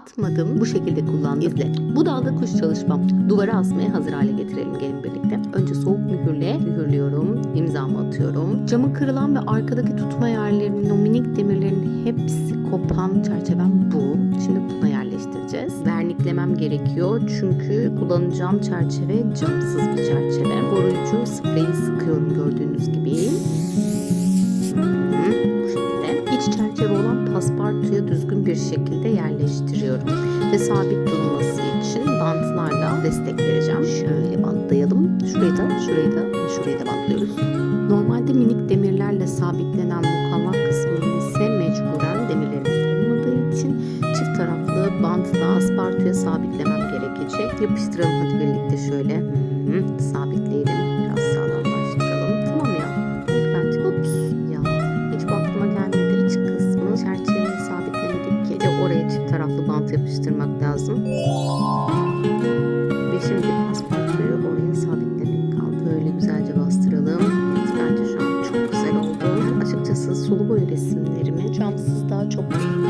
atmadım. Bu şekilde kullandım. İzle. Bu dalda kuş çalışmam. Duvara asmaya hazır hale getirelim gelin birlikte. Önce soğuk mühürle mühürlüyorum. İmzamı atıyorum. Camı kırılan ve arkadaki tutma yerlerinin o minik demirlerin hepsi kopan çerçevem bu. Şimdi buna yerleştireceğiz. Verniklemem gerekiyor çünkü kullanacağım çerçeve camsız bir çerçeve. Koruyucu spreyi paspartuya düzgün bir şekilde yerleştiriyorum. Ve sabit durması için bantlarla destek vereceğim. Şöyle bantlayalım. Şurayı da, şurayı da şurayı da bantlıyoruz. Normalde minik demirlerle sabitlenen mukavva kısmının ise mecburen demirlerimiz olmadığı için çift taraflı bantla aspartuya sabitlemem gerekecek. Yapıştıralım hadi birlikte şöyle. Hı hı, sabitleyelim. Oraya çift taraflı bant yapıştırmak lazım. Ve şimdi paspartuyu oraya sabitlemek kaldı. Öyle güzelce bastıralım. Bence şu an çok güzel oldu. Açıkçası sulu boya resimlerimi camsız daha çok beğeniyorum.